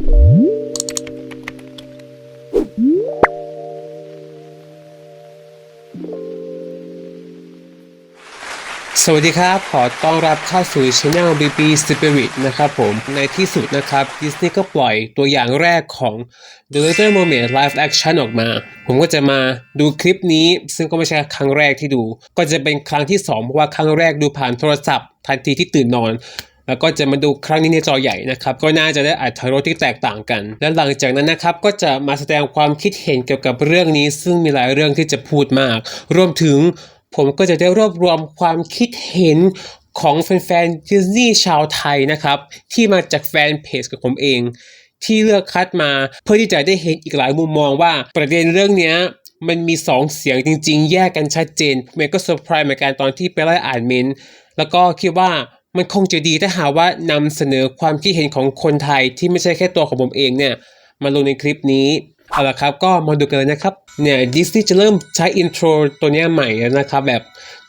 สวัสดีครับ ขอต้อนรับเข้าสู่ช anel BP Spirit นะครับผม ในที่สุดนะครับดิสนีย์ก็ปล่อยตัวอย่างแรกของ The Little Mermaid Live Action ออกมา ผมก็จะมาดูคลิปนี้ ซึ่งก็ไม่ใช่ครั้งแรกที่ดู ก็จะเป็นครั้งที่ 2 เพราะว่าครั้งแรกดูผ่านโทรศัพท์ทันทีที่ตื่นนอน แล้วก็จะมาดูครั้งนี้ในจอใหญ่นะครับ ก็น่าจะได้อัธรสที่แตกต่างกัน และหลังจากนั้นนะครับก็จะมาแสดงความคิดเห็นเกี่ยวกับเรื่องนี้ ซึ่งมีหลายเรื่องที่จะพูดมาก รวมถึงผมก็จะได้รวบรวมความคิดเห็นของแฟนๆดิสนีย์ชาวไทยนะครับ ที่มาจากแฟนเพจกับผมเอง ที่เลือกคัดมาเพื่อที่จะได้เห็นอีกหลายมุมมองว่าประเด็นเรื่องนี้มันมีสองเสียงจริง ๆ แยกกันชัดเจนเมย์ก็เซอร์ไพรส์เหมือนกันตอนที่ไปไล่อ่านเมนแล้วก็คิดว่า มันคงจะดีถ้าหากว่านำเสนอความคิดเห็นของคนไทยที่ไม่ใช่แค่ตัวของผมเองเนี่ย มาลงในคลิปนี้ เอาละครับก็มาดูกันเลยนะครับ เนี่ยดิสนีย์จะเริ่มใช้อินโทรตัวนี้ใหม่นะครับ แบบ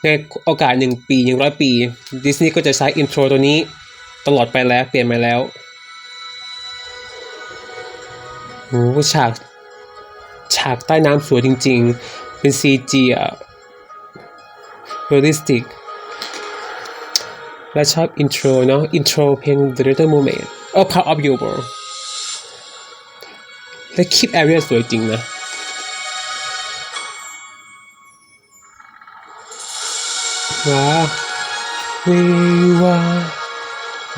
ในโอกาสหนึ่งปีหนึ่งร้อยปีดิสนีย์ก็จะใช้อินโทรตัวนี้ตลอดไปแล้วเปลี่ยนมาแล้วโอ้ฉาก ฉากใต้น้ำสวยจริง ๆ เป็น CG อะเรียลลิสติก และชอบอินโทรเนาะอินโทรเพลง The Little Mermaid เออ Part of Your World และคลิปแอเรียสวยจริงนะ ว้าว Where you are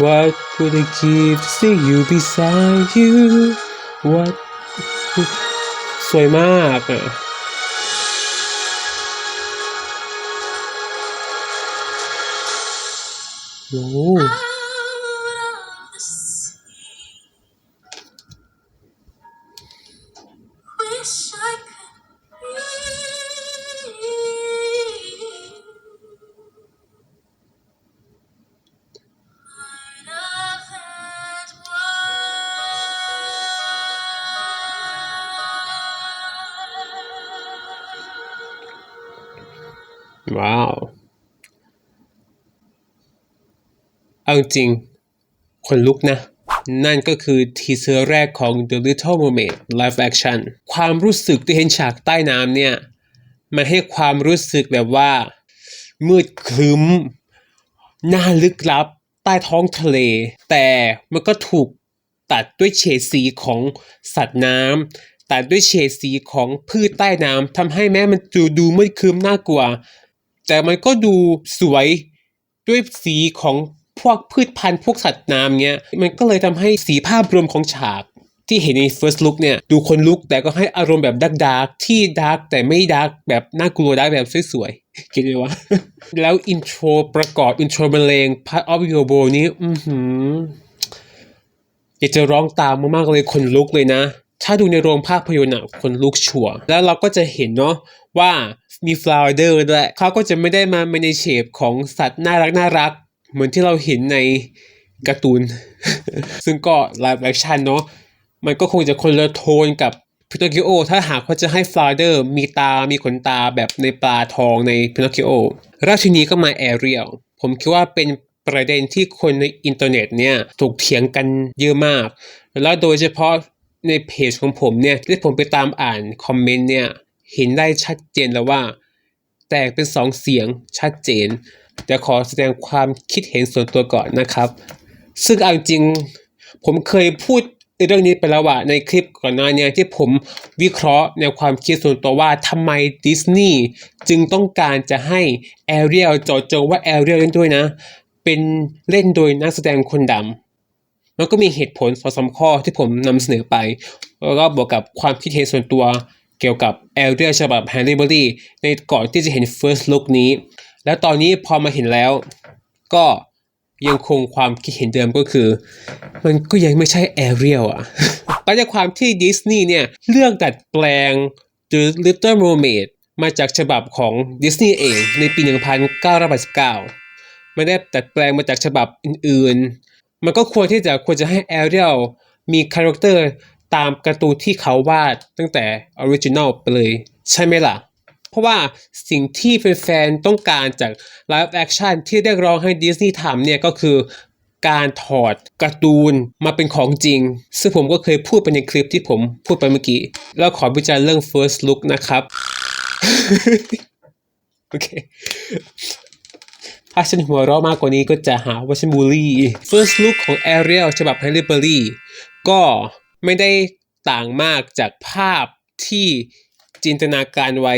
What would I give to see you beside you What สวยมากอ่ะ โอ้ Wish I could breathe. Part of that world. ว้าว เอาจริงคนลุกนะ นั่นก็คือทีเซอร์แรกของ The Little Mermaid Live Action ความรู้สึกที่เห็นฉากใต้น้ำเนี่ย มันให้ความรู้สึกแบบว่า มืดครึ้มน่าลึกลับ ใต้ท้องทะเล แต่มันก็ถูกตัดด้วยเฉดสีของสัตว์น้ำตัดด้วยเฉดสีของพืชใต้น้ำทำให้แม้มันดูดูมืดครึ้มน่ากลัว แต่มันก็ดูสวยด้วยสีของ พวกพืชพันธุ์พวกสัตว์น้ำเงี้ย มันก็เลยทำให้สีภาพรวมของฉาก ที่เห็นใน first look เนี่ย ดูคนลุกแต่ก็ให้อารมณ์แบบดักดาร์กที่ดาร์กแต่ไม่ดาร์กแบบน่ากลัวดาร์กแบบสวยๆคิดเลยวะแล้วอินโทรประกอบอินโทรบรรเลง part of your bow นี้ อือหืออยากจะร้องตามมากๆเลยคนลุกเลยนะ ถ้าดูในโรงภาพยนตร์อะคนลุกชัวแล้วเราก็จะเห็นเนาะว่ามีฟลาวเดอร์ด้วยเขาก็จะไม่ได้มาในเฉดของสัตว์น่ารักน่ารัก เหมือนที่เราเห็นในการ์ตูน ซึ่งก็ไลฟ์แอคชั่นเนาะมันก็คงจะคนละโทนกับพิ n อคิโอถ้าหากว่าจะให้ฟลาเดอร์มีตา มีขนตาแบบในปลาทองในพิ n อคิโอราชินีก็มาแอเรียล ผมคิดว่าเป็นประเด็นที่คนในอินเทอร์เน็ตเนี่ยถกเถียงกันเยอะมาก แล้วโดยเฉพาะในเพจของผมเนี่ยที่ผมไปตามอ่านคอมเมนต์เนี่ยเห็นได้ชัดเจนแล้วว่า แตกเป็นสองเสียงชัดเจน แต่ขอแสดงความคิดเห็นส่วนตัวก่อนนะครับ ซึ่งเอาจริง ผมเคยพูดเรื่องนี้ไปแล้วว่าในคลิปก่อนหน้านี้ที่ผมวิเคราะห์ในความคิดส่วนตัวว่าทำไมดิสนีย์จึงต้องการจะให้แอเรียลจาะจงว่าแอเรียลเล่นด้วยนะ เป็นเล่นโดยนักแสดงคนดำมันก็มีเหตุผลสองสามข้อที่ผมนำเสนอไป แล้วก็บวกกับความคิดเห็นส่วนตัวเกี่ยวกับแอเรียฉบับแฮร์รี่เบอรี่ในก่อนที่จะเห็น first look นี้ แล้วตอนนี้พอมาเห็นแล้ว ก็ยังคงความคิดเห็นเดิมก็คือ มันก็ยังไม่ใช่แอเรียลอะไปจากความที่ดิสนีย์เนี่ยเลือกดัดแปลง The Little Mermaid มาจากฉบับของดิสนีย์เองในปี 1989 ไม่ได้ดัดแปลงมาจากฉบับอื่นๆ มันก็ควรที่จะควรจะให้แอเรียลมีคาแรคเตอร์ตามการ์ตูนที่เขาวาดตั้งแต่ออริจินอลไปเลย ใช่ไหมล่ะ เพราะว่าสิ่งที่แฟนๆต้องการจากไลฟ์แอคชั่นที่เรียกร้องให้ดิสนีย์ทำเนี่ยก็คือการถอดการ์ตูนมาเป็นของจริง ซึ่งผมก็เคยพูดไปในคลิปที่ผมพูดไปเมื่อกี้ แล้วขอวิจารณ์เรื่อง first look นะครับ โอเค ถ้าฉันหัวเราะมากกว่านี้ก็จะหาว่าฉันบูลลี่ First look ของ Ariel ฉบับ Halle Berry ก็ไม่ได้ต่างมากจากภาพที่จินตนาการไว้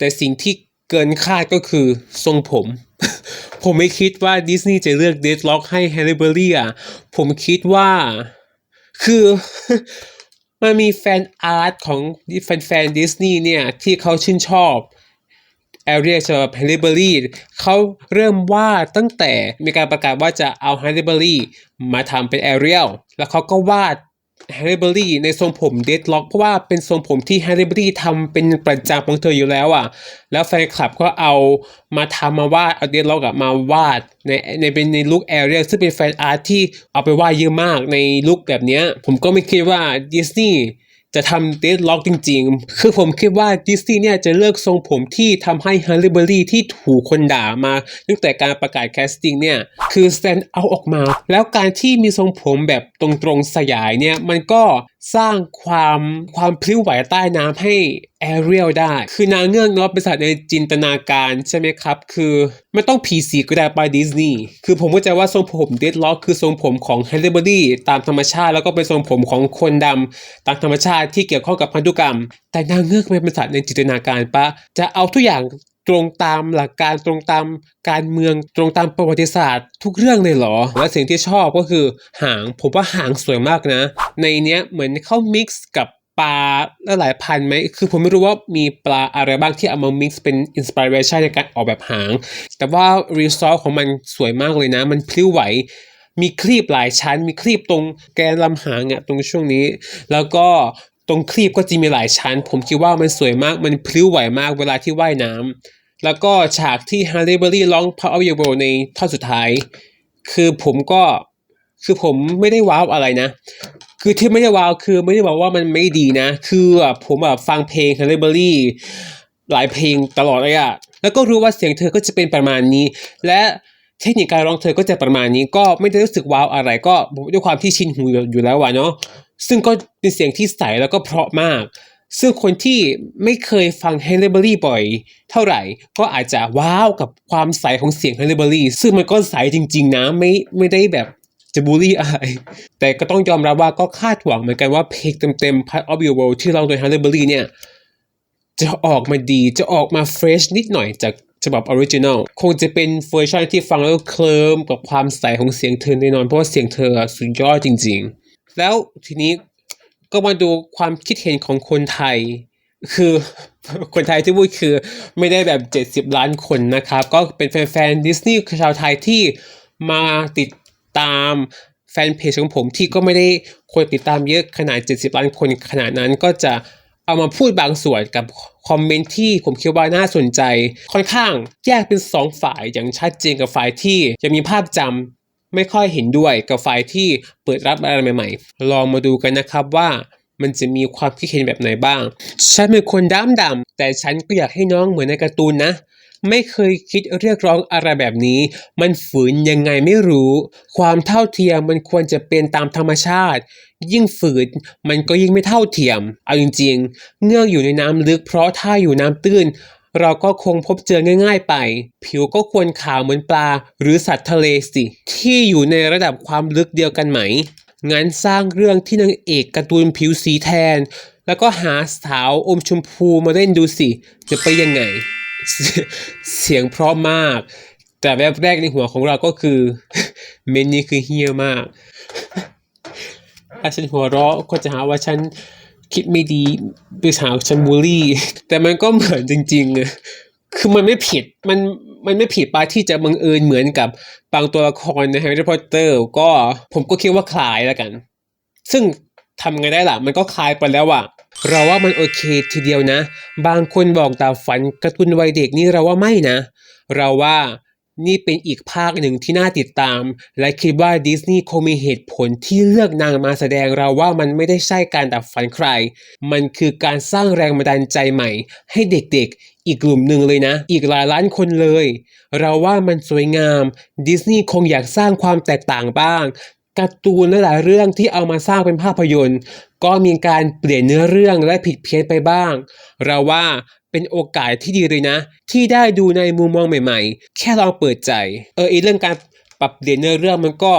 แต่สิ่งที่เกินคาดก็คือทรงผม ผมไม่คิดว่าดิสนีย์จะเลือกเดดล็อกให้ Halle Berry อะผมคิดว่าคือมันมีแฟนอาร์ตของแฟนๆดิสนีย์เนี่ย ที่เขาชื่นชอบแอเรียฉบับ h ฮ l เบอรี่เขาเริ่มวาดตั้งแต่มีการประกาศว่าจะเอา h ฮ l เบอรี่มาทำเป็นแอเรียลแล้วเขาก็วาด แฮร์รี่เบอรี่ในทรงผมเดดล็อกเพราะว่าเป็นทรงผมที่แฮร์รี่เบอรี่ทำเป็นประจำของเธออยู่แล้วอะ แล้วแฟนคลับก็เอามาทำมาวาดเอาเดดล็อกมาวาดในในเป็นในลุคแอเรียลซึ่งเป็นแฟนอาร์ตที่เอาไปวาดเยอะมากในลุคแบบเนี้ยผมก็ไม่คิดว่าดิสนีย์ จะทำเดดล็อกจริงๆ คือผมคิดว่าดิสนีย์เนี่ยจะเลือกทรงผมที่ทำให้ฮันเลเบอรี่ที่ถูกคนด่ามา ตั้งแต่การประกาศแคสติ้งเนี่ย คือแซนเอาออกมา แล้วการที่มีทรงผมแบบตรงๆสยายเนี่ย มันก็สร้างความความพลิ้วไหวใต้น้ำให้แอเรียลได้ คือนางเงือกเนาะเป็นสัตว์ในจินตนาการใช่ไหมครับ คือไม่ต้องผีสีก็ได้ไปดิสนีย์คือผมเข้าใจว่าทรงผมเดดล็อกคือทรงผมของฮันเลเบอรี่ตามธรรมชาติ แล้วก็เป็นทรงผมของคนดำตามธรรมชาติที่เกี่ยวข้องกับพันธุกรรม แต่นางเงือกมันเป็นสัตว์ในจินตนาการปะจะเอาทุกอย่าง ตรงตามหลักการตรงตามการเมืองตรงตามประวัติศาสตร์ ทุกเรื่องเลยเหรอ และสิ่งที่ชอบก็คือหางผมว่าหางสวยมากนะ ในเนี้ยเหมือนเข้ามิกซ์กับปลาหลายพันไหม คือผมไม่รู้ว่ามีปลาอะไรบ้างที่เอามามิกซ์เป็นอินสปิเรชันในการออกแบบหาง แต่ว่ารีซอสของมันสวยมากเลยนะ มันพลิ้วไหว มีคลีบหลายชั้น มีคลีบตรงแกนลำหางอะตรงช่วงนี้ แล้วก็ตรงคลีบก็จะมีหลายชั้น ผมคิดว่ามันสวยมาก มันพลิ้วไหวมากเวลาที่ว่ายน้ำ แล้วก็ฉากที่ฮาร์ e ี b เบอรี่ร้อง Power of Your World ในท่อนสุดท้าย คือผมก็คือผมไม่ได้ว้าวอะไรนะ คือที่ไม่ได้ว้าวคือไม่ได้บอกว่ามันไม่ดีนะ คือแบบผมแบบฟังเพลงฮาร์ e ี b เบอรี่หลายเพลงตลอดเลยอะแล้วก็รู้ว่าเสียงเธอก็จะเป็นประมาณนี้ และเทคนิคการร้องเธอก็จะประมาณนี้ ก็ไม่ได้รู้สึกว้าวอะไรก็ด้วยความที่ชินหูอยู่แล้วอะเนาะซึ่งก็เป็นเสียงที่ใสแล้วก็เพราะมาก ซึ่งคนที่ไม่เคยฟัง h ฮ l เบอรี่บ่อยเท่าไหร่ก็อาจจะว้าวกับความใสของเสียง h ฮ l เบอรี่ซึ่งมันก็ใสจริงๆนะไม่ไม่ได้แบบจะบูลลี่อะไร แต่ก็ต้องยอมรับว่าก็คาดหวังเหมือนกันว่าเพลงเต็มๆ Part of Your World ที่ร้องโดย h ฮ l เบอรี่เนี่ย จะออกมาดีจะออกมาเฟรชนิดหน่อยจากฉบับออริจิน l ลคงจะเป็นเวอร์ชันที่ฟังแล้วเคลิ้มกับความใสของเสียงเธอแน่นอน เพราะว่าเสียงเธอสุดยอดจริงๆ แล้วทีนี้ ก็มาดูความคิดเห็นของคนไทย คือคนไทยที่พูดคือไม่ได้แบบ 70 ล้านคนนะครับ ก็เป็นแฟนๆดิสนีย์ชาวไทยที่มาติดตามแฟนเพจของผมที่ก็ไม่ได้คนติดตามเยอะขนาด 70 ล้านคนขนาดนั้นก็จะเอามาพูดบางส่วนกับคอมเมนต์ที่ผมคิดว่าน่าสนใจ ค่อนข้างแยกเป็นสองฝ่ายอย่างชัดเจนกับฝ่ายที่ยังมีภาพจำ ไม่ค่อยเห็นด้วยกับฝ่ายที่เปิดรับอะไรใหม่ๆ ลองมาดูกันนะครับว่ามันจะมีความคิดเห็นแบบไหนบ้าง ฉันเป็นคนดำดำๆแต่ฉันก็อยากให้น้องเหมือนในการ์ตูนนะ ไม่เคยคิดเรียกร้องอะไรแบบนี้ มันฝืนยังไงไม่รู้ ความเท่าเทียมมันควรจะเป็นตามธรรมชาติ ยิ่งฝืนมันก็ยิ่งไม่เท่าเทียม เอาจริง ๆ เงือกอยู่ในน้ำลึกเพราะถ้าอยู่น้ำตื้น เราก็คงพบเจอง่าย ๆ ไป ผิวก็ควรขาวเหมือนปลา หรือสัตว์ทะเลสิ ที่อยู่ในระดับความลึกเดียวกันไหม งั้นสร้างเรื่องที่นางเอกการ์ตูนผิวสีแทน แล้วก็หาสาวอมชมพูมาเล่นดูสิ จะไปยังไง เสียงเพราะมาก แต่แวบแรกในหัวของเราก็คือ เมนนี้คือเฮี้ยมาก ถ้าฉันหัวเราะก็จะหาว่าฉัน คิดไม่ดีไปหาวฉันบูลลี่ แต่มันก็เหมือนจริงๆอะคือมันไม่ผิดมันมันไม่ผิดปาที่จะบังเอิญเหมือนกับบางตัวละครในแฮร์รี่พอตเตอร์ก็ผมก็คิดว่าคล้ายแล้วกัน ซึ่งทำไงได้ล่ะ มันก็คลายไปแล้วอะเราว่ามันโอเคทีเดียวนะ บางคนบอกดาฝันการ์ตูนวัยเด็กนี่เราว่าไม่นะ เราว่า นี่เป็นอีกภาคหนึ่งที่น่าติดตาม และคิดว่าดิสนีย์คงมีเหตุผลที่เลือกนางมาแสดงเราว่ามันไม่ได้ใช่การดับฝันใคร มันคือการสร้างแรงบันดาลใจใหม่ ให้เด็กๆ อีกกลุ่มหนึ่งเลยนะ อีกหลายล้านคนเลย เราว่ามันสวยงามดิสนีย์คงอยากสร้างความแตกต่างบ้างการ์ตูนหลายเรื่องที่เอามาสร้างเป็นภาพยนตร์ ก็มีการเปลี่ยนเนื้อเรื่องและผิดเพี้ยนไปบ้าง เราว่า เป็นโอกาสที่ดีเลยนะ ที่ได้ดูในมุมมองใหม่ๆ แค่ลองเปิดใจ เออเรื่องการปรับเปลี่ยนเนื้อเรื่องมันก็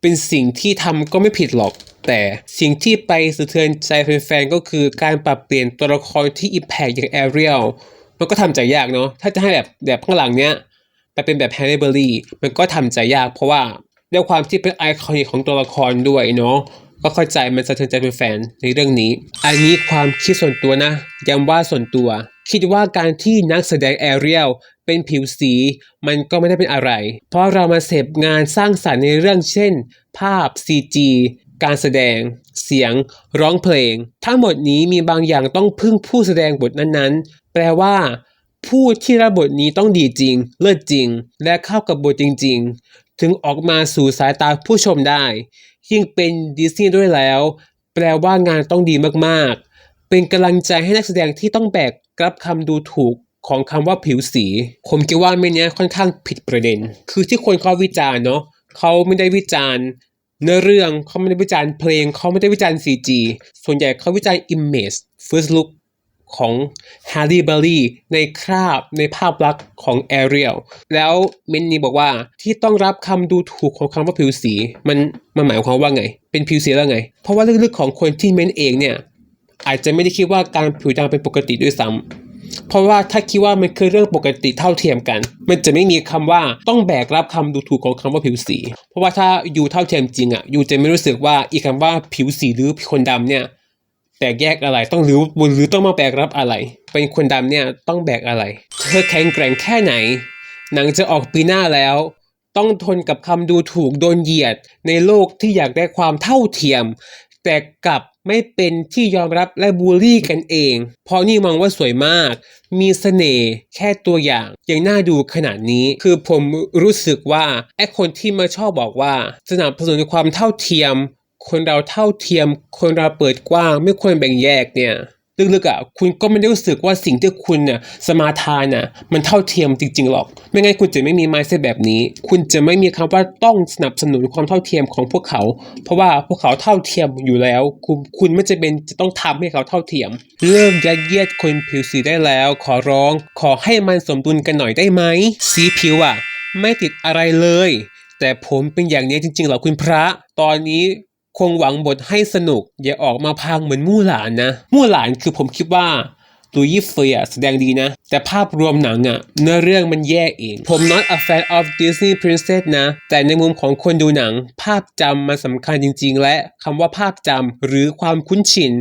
เป็นสิ่งที่ทำก็ไม่ผิดหรอก แต่สิ่งที่ไปสะเทือนใจแฟนๆก็คือการปรับเปลี่ยนตัวละครที่อิมแพกอย่างแอเรียลมันก็ทำใจยากเนาะถ้าจะให้แบบแบบข้างหลังเนี้ยไปเป็นแบบแฮร์รี่เบอรี่มันก็ทำใจยาก เพราะว่าด้วยความที่เป็นไอคอนิกของตัวละครด้วยเนาะก็เข้าใจมันสะเทือนใจเป็นแฟนในเรื่องนี้ อันนี้ความคิดส่วนตัวนะย้ำว่าส่วนตัว คิดว่าการที่นักแสดงแอเรียลเป็นผิวสี มันก็ไม่ได้เป็นอะไร เพราะเรามาเสพงานสร้างสรรค์ในเรื่องเช่น ภาพ CG การแสดง เสียง ร้องเพลง ทั้งหมดนี้มีบางอย่างต้องพึ่งผู้แสดงบทนั้นๆ แปลว่า ผู้ที่รับบทนี้ต้องดีจริง เลิศจริง และเข้ากับบทจริง ๆ ถึงออกมาสู่สายตาผู้ชมได้ ยิ่งเป็นดิสนีย์ด้วยแล้ว แปลว่างานต้องดีมากๆ เป็นกำลังใจให้นักแสดงที่ต้องแบกรับคำดูถูกของคำว่าผิวสี ผมคิดว่าเมนเนี้ยค่อนข้างผิดประเด็น คือที่คนเขาวิจารณ์เนาะเขาไม่ได้วิจารณ์เนื้อเรื่องเขาไม่ได้วิจารณ์เพลงเขาไม่ได้วิจารณ์ CG ส่วนใหญ่เขาวิจารณ์ image first look ของ Halle Berry ในคราบในภาพลักษณ์ของ Ariel แล้วเมนนี่บอกว่าที่ต้องรับคำดูถูกของคำว่าผิวสี มันมันหมายความว่าไง เป็นผิวสีแล้วไง เพราะว่าลึกๆของคนที่เมนเองเนี่ย อาจจะไม่ได้คิดว่าการผิวดำเป็นปกติด้วยซ้ำเพราะว่าถ้าคิดว่ามันคือเรื่องปกติเท่าเทียมกัน มันจะไม่มีคำว่าต้องแบกรับคำดูถูกของคำว่าผิวสี เพราะว่าถ้าอยู่เท่าเทียมจริงอะอยู่จะไม่รู้สึกว่าอีกคำว่าผิวสีหรือคนดำเนี่ยแตกแยกอะไรต้องหรือหรือต้องมาแบกรับอะไร เป็นคนดำเนี่ยต้องแบกอะไร เธอแข็งแกร่งแค่ไหน หนังจะออกปีหน้าแล้ว ต้องทนกับคำดูถูกโดนเหยียด ในโลกที่อยากได้ความเท่าเทียม แต่กลับ ไม่เป็นที่ยอมรับและบูลลี่กันเองเพราะนี่มองว่าสวยมาก มีเสน่ห์แค่ตัวอย่าง ยังน่าดูขนาดนี้ คือผมรู้สึกว่าไอ้คนที่มาชอบบอกว่า สนับสนุนความเท่าเทียม คนเราเท่าเทียม คนเราเปิดกว้าง ไม่ควรแบ่งแยกเนี่ย ลึกๆอะคุณก็ไม่ได้รู้สึกว่าสิ่งที่คุณน่ะสมาทานน่ะมันเท่าเทียมจริงๆหรอก ไม่งั้นคุณจะไม่มีไมซ์แบบนี้ คุณจะไม่มีคำว่าต้องสนับสนุนความเท่าเทียมของพวกเขา เพราะว่าพวกเขาเท่าเทียมอยู่แล้ว คุณคุณไม่จะเป็นจะต้องทำให้เขาเท่าเทียมเริ่มยัดเยียดคนผิวสีได้แล้ว ขอร้อง ขอให้มันสมดุลกันหน่อยได้ไหมสีผิวอะไม่ติดอะไรเลย แต่ผมเป็นอย่างนี้จริงๆหรอคุณพระ ตอนนี้ คงหวังบทให้สนุก อย่าออกมาพังเหมือนมู่หลานนะ มู่หลานคือผมคิดว่าลุยส์เฟียแสดงดีนะ แต่ภาพรวมหนังอะเนื้อเรื่องมันแย่เอง ผม not a fan of Disney Princess นะ แต่ในมุมของคนดูหนัง ภาพจำมันสำคัญจริง ๆ และคำว่าภาพจำหรือความคุ้นชิน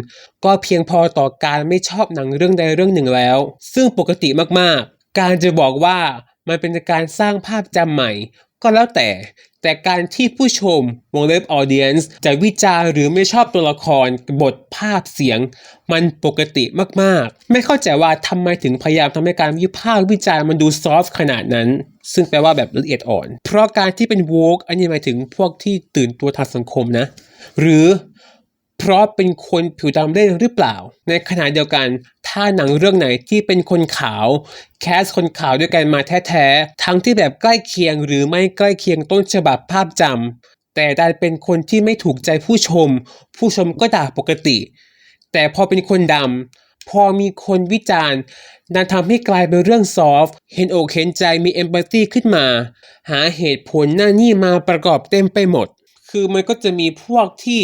ก็เพียงพอต่อการไม่ชอบหนังเรื่องใดเรื่องหนึ่งแล้ว ซึ่งปกติมากๆ การจะบอกว่ามันเป็นการสร้างภาพจำใหม่ ก็แล้วแต่ แต่การที่ผู้ชมวงเล็บออเดียนส์จะวิจารหรือไม่ชอบตัวละคร บทภาพเสียง มันปกติมากๆ ไม่เข้าใจว่าทำไมถึงพยายามทำให้การวิพากษ์วิจารมันดูซอฟต์ขนาดนั้น ซึ่งแปลว่าแบบละเอียดอ่อน เพราะการที่เป็นวอกอันนี้หมายถึงพวกที่ตื่นตัวทางสังคมนะ หรือ เพราะเป็นคนผิวดำเล่นหรือเปล่า ในขณะเดียวกัน ถ้าหนังเรื่องไหนที่เป็นคนขาว แคสคนขาวด้วยกันมาแท้ๆ ทั้งที่แบบใกล้เคียงหรือไม่ใกล้เคียงต้นฉบับภาพจำแต่ดันเป็นคนที่ไม่ถูกใจผู้ชม ผู้ชมก็ด่าปกติ แต่พอเป็นคนดำพอมีคนวิจารณ์นั่นทำให้กลายเป็นเรื่องซอฟต์เห็นอกเห็นใจมีเอมพัตตีขึ้นมา หาเหตุผลหน้านี่มาประกอบเต็มไปหมด คือมันก็จะมีพวกที่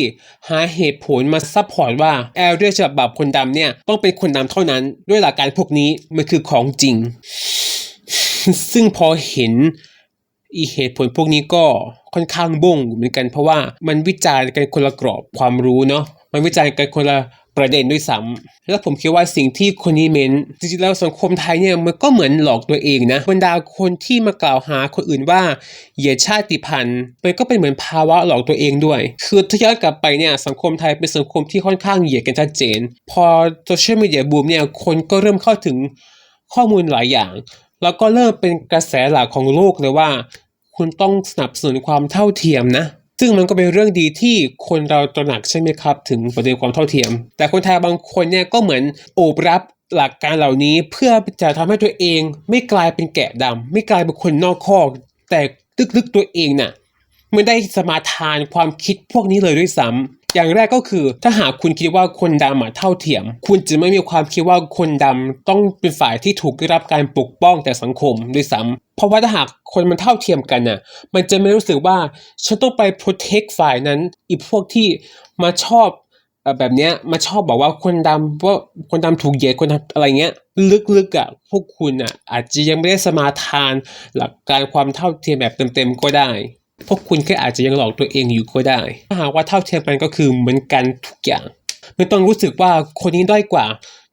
หาเหตุผลมาซัพพอร์ตว่าแอลเรียฉบับคนดำเนี่ยต้องเป็นคนดำเท่านั้น ด้วยหลักการพวกนี้มันคือของจริง ซึ่งพอเห็นอีเหตุผลพวกนี้ก็ค่อนข้างบงเหมือนกันเพราะว่ามันวิจารณ์กันคนละกรอบความรู้เนาะมันวิจารณ์กันคนละ ประเด็นด้วยซ้ำแล้วผมคิดว่าสิ่งที่คนนี้เม้นจริงๆแล้วสังคมไทยเนี่ยมันก็เหมือนหลอกตัวเองนะบรรดาคนที่มากล่าวหาคนอื่นว่าเหยียดชาติพันธุ์มันก็เป็นเหมือนภาวะหลอกตัวเองด้วย คือถ้าย้อนกลับไปเนี่ยสังคมไทยเป็นสังคมที่ค่อนข้างเหยียดกันชัดเจน พอโซเชียลมีเดียบูมเนี่ยคนก็เริ่มเข้าถึงข้อมูลหลายอย่าง แล้วก็เริ่มเป็นกระแสหลักของโลกเลยว่า คุณต้องสนับสนุนความเท่าเทียมนะ ซึ่งมันก็เป็นเรื่องดีที่คนเราตระหนักใช่ไหมครับ ถึงประเด็นความเท่าเทียม แต่คนไทยบางคนเนี่ยก็เหมือนโอบรับหลักการเหล่านี้เพื่อจะทำให้ตัวเองไม่กลายเป็นแกะดำไม่กลายเป็นคนนอกคอก แต่ลึกๆตัวเองน่ะไม่ได้สมาทานความคิดพวกนี้เลยด้วยซ้ำ อย่างแรกก็คือ ถ้าหากคุณคิดว่าคนดำเท่าเทียม คุณจะไม่มีความคิดว่าคนดำต้องเป็นฝ่ายที่ถูกได้รับการปกป้องจากสังคมด้วยซ้ำเพราะว่าถ้าหากคนมันเท่าเทียมกันน่ะ มันจะไม่รู้สึกว่าฉันต้องไป protect ฝ่ายนั้นอีพวกที่มาชอบแบบเนี้ยมาชอบบอกว่าคนดำว่าคนดำถูกเหยียดคนดำอะไรเงี้ย ลึกๆอะพวกคุณอะอาจจะยังไม่ได้สมาทานหลักการความเท่าเทียมแบบเต็มๆก็ได้ พวกคุณแค่อาจจะยังหลอกตัวเองอยู่ก็ได้ถ้าหากว่าเท่าเทียมกันก็คือเหมือนกันทุกอย่าง ไม่ต้องรู้สึกว่าคนนี้ด้อยกว่า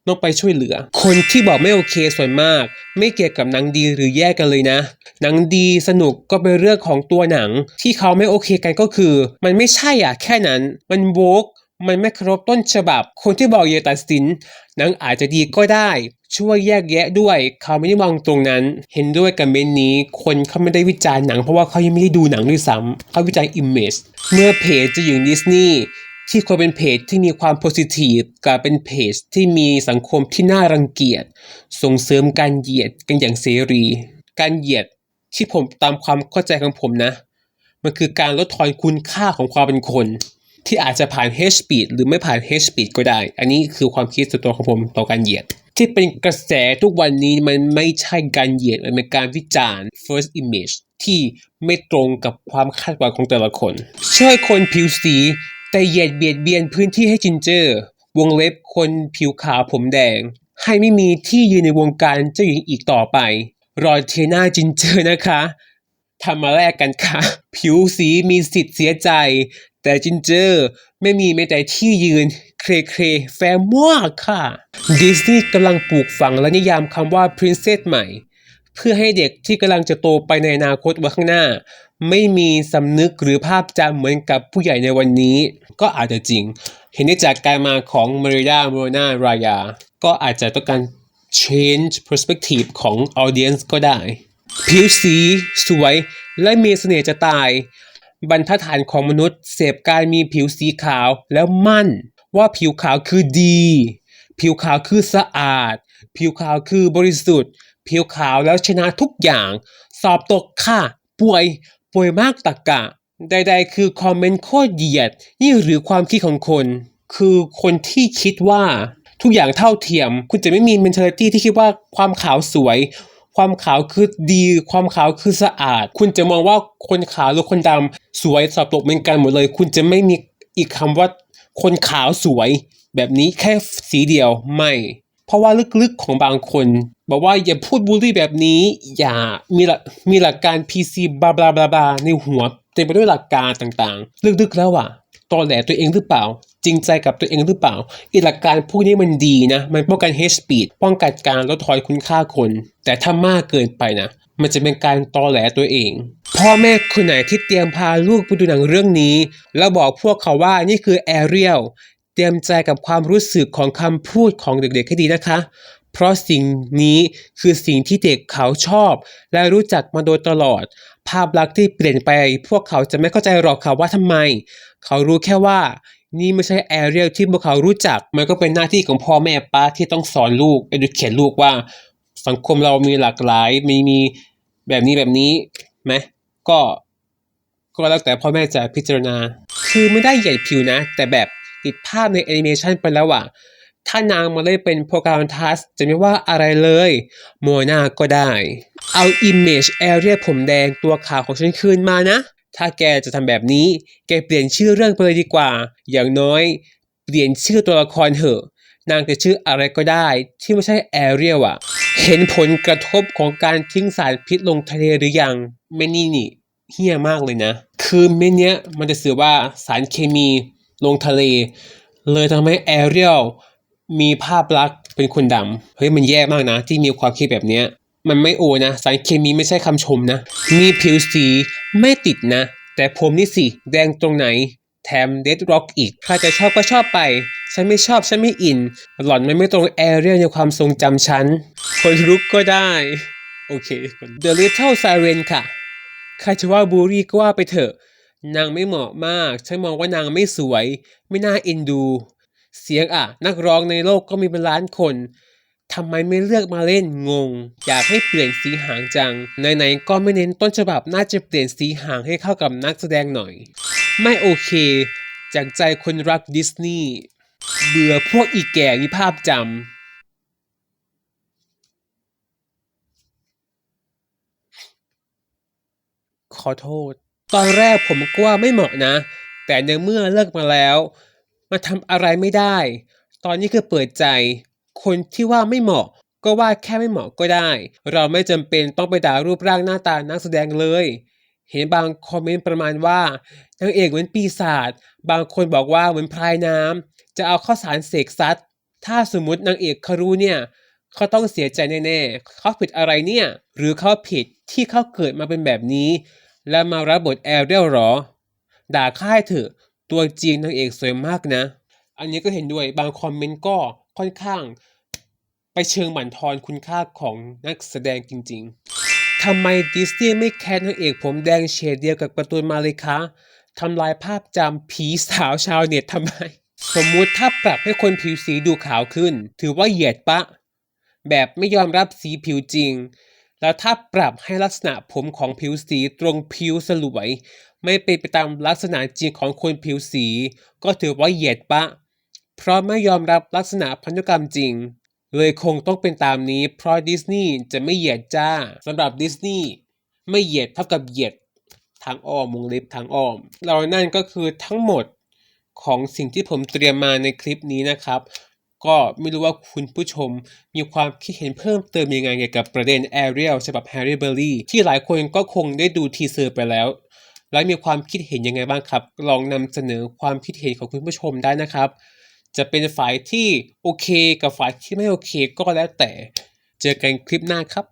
ต้องไปช่วยเหลือ คนที่บอกไม่โอเคส่วนมาก ไม่เกี่ยวกับหนังดีหรือแย่กันเลยนะ หนังดีสนุกก็เป็นเรื่องของตัวหนัง ที่เขาไม่โอเคกันก็คือ มันไม่ใช่อะแค่นั้น มันโวกมันไม่เคารพต้นฉบับ คนที่บอกอย่าตัดสินหนังอาจจะดีก็ได้ ช่วยแยกแยะด้วย เขาไม่ได้มองตรงนั้น เห็นด้วยกับเมนนี้ คนเขาไม่ได้วิจารณ์หนังเพราะว่าเขายังไม่ได้ดูหนังด้วยซ้ำเขาวิจารณ์อิมเมจเมื่อเพจจะอยู่ดิสนีย์ที่ควรเป็นเพจที่มีความโพสิทีฟกลายเป็นเพจที่มีสังคมที่น่ารังเกียจส่งเสริมการเหยียดกันอย่างเสรี การเหยียดที่ผมตามความเข้าใจของผมนะ มันคือการลดทอนคุณค่าของความเป็นคน ที่อาจจะผ่าน hate speed หรือไม่ผ่าน hate speed ก็ได้ อันนี้คือความคิดส่วนตัวของผมต่อการเหยียด ที่เป็นกระแสทุกวันนี้มันไม่ใช่การเหยียดมันเป็นการวิจารณ์ first image ที่ไม่ตรงกับความคาดหวังของแต่ละคน ช่วยคนผิวสี แต่เหยียดเบียดเบียนพื้นที่ให้จินเจอร์ วงเล็บคนผิวขาวผมแดง ให้ไม่มีที่ยืนในวงการเจ้าหญิงอีกต่อไป รอเทน่าจินเจอร์นะคะทำมาแลกกันค่ะ ผิวสีมีสิทธิ์เสียใจ แต่จินเจอร์ไม่มีแม้แต่ที่ยืน เครเครแฟร์มากค่ะ ดิสนีย์กำลังปลูกฝังและนิยามคำว่า Princess ใหม่ เพื่อให้เด็กที่กำลังจะโตไปในอนาคตวันข้างหน้า ไม่มีสำนึกหรือภาพจำเหมือนกับผู้ใหญ่ในวันนี้ ก็อาจจะจริง เห็นได้จากการมาของมาริยาโมนารายา ก็อาจจะต้องการ change perspective ของ audience ก็ได้ ผิวสี สวย และมีเสน่ห์จะตาย บรรทัดฐานของมนุษย์ เสพการมีผิวสีขาวแล้วมั่น ว่าผิวขาวคือดี ผิวขาวคือสะอาด ผิวขาวคือบริสุทธิ์ ผิวขาวแล้วชนะทุกอย่าง สอบตกค่ะ ป่วย ป่วยมากตะกกะ ใด ๆ คือคอมเมนต์โคตรเหยียด นี่หรือความคิดของคน คือคนที่คิดว่าทุกอย่างเท่าเทียม คุณจะไม่มี mentality ที่คิดว่าความขาวสวย ความขาวคือดี ความขาวคือสะอาด คุณจะมองว่าคนขาวหรือคนดำสวยสอบตกเหมือนกันหมดเลย คุณจะไม่มีอีกคำว่าคนขาวสวย แบบนี้แค่สีเดียวไม่ เพราะว่าลึกๆของบางคน บอกว่าอย่าพูดบูลลี่แบบนี้ อย่ามีหลักมีหลักการ PC บลาบลาบลาบลาในหัวเต็มไปด้วยหลักการต่างๆ ลึกๆแล้วอะ ตอแหลตัวเองหรือเปล่า จริงใจกับตัวเองหรือเปล่าอีหลักการพวกนี้มันดีนะ มันป้องกัน hate speed ป้องกันการลดทอนคุณค่าคน แต่ถ้ามากเกินไปนะ มันจะเป็นการตอแหลตัวเอง พ่อแม่คนไหนที่เตรียมพาลูกไปดูหนังเรื่องนี้ แล้วบอกพวกเขาว่านี่คือแอเรียลเตรียมใจกับความรู้สึกของคำพูดของเด็กๆให้ดีนะคะ เพราะสิ่งนี้คือสิ่งที่เด็กเขาชอบ และรู้จักมาโดยตลอด ภาพลักษณ์ที่เปลี่ยนไป พวกเขาจะไม่เข้าใจหรอกค่ะว่าทำไม เขารู้แค่ว่า นี่ไม่ใช่แอเรียลที่พวกเขารู้จัก มันก็เป็นหน้าที่ของพ่อแม่ป้าที่ต้องสอนลูก educate ลูกว่า สังคมเรามีหลากหลายมีมีแบบนี้แบบนี้ไหมก็ก็แล้วแต่พ่อแม่จะพิจารณา คือไม่ได้ใหญ่ผิวนะ แต่แบบติดภาพในแอนิเมชันไปแล้วอะ ถ้านางมาเล่นเป็นโปรแกรมทัสจะไม่ว่าอะไรเลยโมนาก็ได้ เอา Image Area ผมแดงตัวขาวของฉันคืนมานะ ถ้าแกจะทำแบบนี้ แกเปลี่ยนชื่อเรื่องไปเลยดีกว่า อย่างน้อย เปลี่ยนชื่อตัวละครเถอะ นางจะชื่ออะไรก็ได้ ที่ไม่ใช่แอเรียลอะเห็นผลกระทบของการทิ้งสารพิษลงทะเลหรือยังไม่นี่นี่เฮี้ยมากเลยนะ คือเม็ดเนี้ยมันจะสื่อว่าสารเคมีลงทะเล เลยทำให้แอเรียล มีภาพลักษณ์เป็นคนดำเฮ้ยมันแย่มากนะ ที่มีความคิดแบบเนี้ยมันไม่โอนะ สารเคมีไม่ใช่คำชมนะ มีผิวสีไม่ติดนะ แต่ผมนี่สิ แดงตรงไหน แถมเดดร็อกอีก ใครจะชอบก็ชอบไป ฉันไม่ชอบ ฉันไม่อิน หล่อนมันไม่ตรงแอเรียในความทรงจำฉัน คนรุกก็ได้ โอเค The Little Siren ค่ะ ใครจะว่าบูรี่ก็ว่าไปเถอะ นางไม่เหมาะมาก ฉันมองว่านางไม่สวย ไม่น่าเอ็นดู เสียงอะ นักร้องในโลกก็มีเป็นล้านคนทำไมไม่เลือกมาเล่นงง อยากให้เปลี่ยนสีหางจัง ไหนๆก็ไม่เน้นต้นฉบับน่าจะเปลี่ยนสีหางให้เข้ากับนักแสดงหน่อย ไม่โอเค จากใจคนรักดิสนีย์เบื่อพวกอีแก่มีภาพจำขอโทษ ตอนแรกผมก็ว่าไม่เหมาะนะ แต่ในเมื่อเลิกมาแล้ว มาทำอะไรไม่ได้ ตอนนี้คือเปิดใจ คนที่ว่าไม่เหมาะก็ว่าแค่ไม่เหมาะก็ได้ เราไม่จำเป็นต้องไปด่ารูปร่างหน้าตานักแสดงเลย เห็นบางคอมเมนต์ประมาณว่านางเอกเหมือนปีศาจ บางคนบอกว่าเหมือนพรายน้ำ จะเอาข้าวสารเสกซัด ถ้าสมมตินางเอกเขารูเนี่ยเขาต้องเสียใจแน่ๆ เขาผิดอะไรเนี่ย หรือเขาผิดที่เขาเกิดมาเป็นแบบนี้ แล้วมารับบทแอเรียลหรอ ด่าค่ายเถอะ ตัวจริงนางเอกสวยมากนะ อันนี้ก็เห็นด้วยบางคอมเมนต์ก็ค่อนข้าง ไปเชิงบั่นทอนคุณค่าของนักแสดงจริง ๆทำไมดิสนีย์ไม่แคสนางเอกผมแดงเฉดเดียวกับการ์ตูมาเลยคะทำลายภาพจำผีสาวชาวเน็ตทำไม สมมุติถ้าปรับให้คนผิวสีดูขาวขึ้น ถือว่าเหยียดปะ แบบไม่ยอมรับสีผิวจริง แล้วถ้าปรับให้ลักษณะผมของผิวสีตรงผิวสลวย ไม่เป็นไปตามลักษณะจริงของคนผิวสี ก็ถือว่าเหยียดปะ เพราะไม่ยอมรับลักษณะพันธุกรรมจริง เลยคงต้องเป็นตามนี้ เพราะดิสนีย์จะไม่เหยียดจ้าสำหรับดิสนีย์ไม่เหยียดเท่ากับเหยียดทางอ้อมวงเล็บทางอ้อม เรานั่นก็คือทั้งหมดของสิ่งที่ผมเตรียมมาในคลิปนี้นะครับ ก็ไม่รู้ว่าคุณผู้ชมมีความคิดเห็นเพิ่มเติมยังไงเกี่ยวกับประเด็น Ariel ฉบับ Harry b e r r y ที่หลายคนก็คงได้ดูทีเซอร์ไปแล้ว แล้วมีความคิดเห็นยังไงบ้างครับ ลองนำเสนอความคิดเห็นของคุณผู้ชมได้นะครับ จะเป็นฝ่ายที่โอเค กับฝ่ายที่ไม่โอเคก็แล้วแต่ เจอกันคลิปหน้าครับ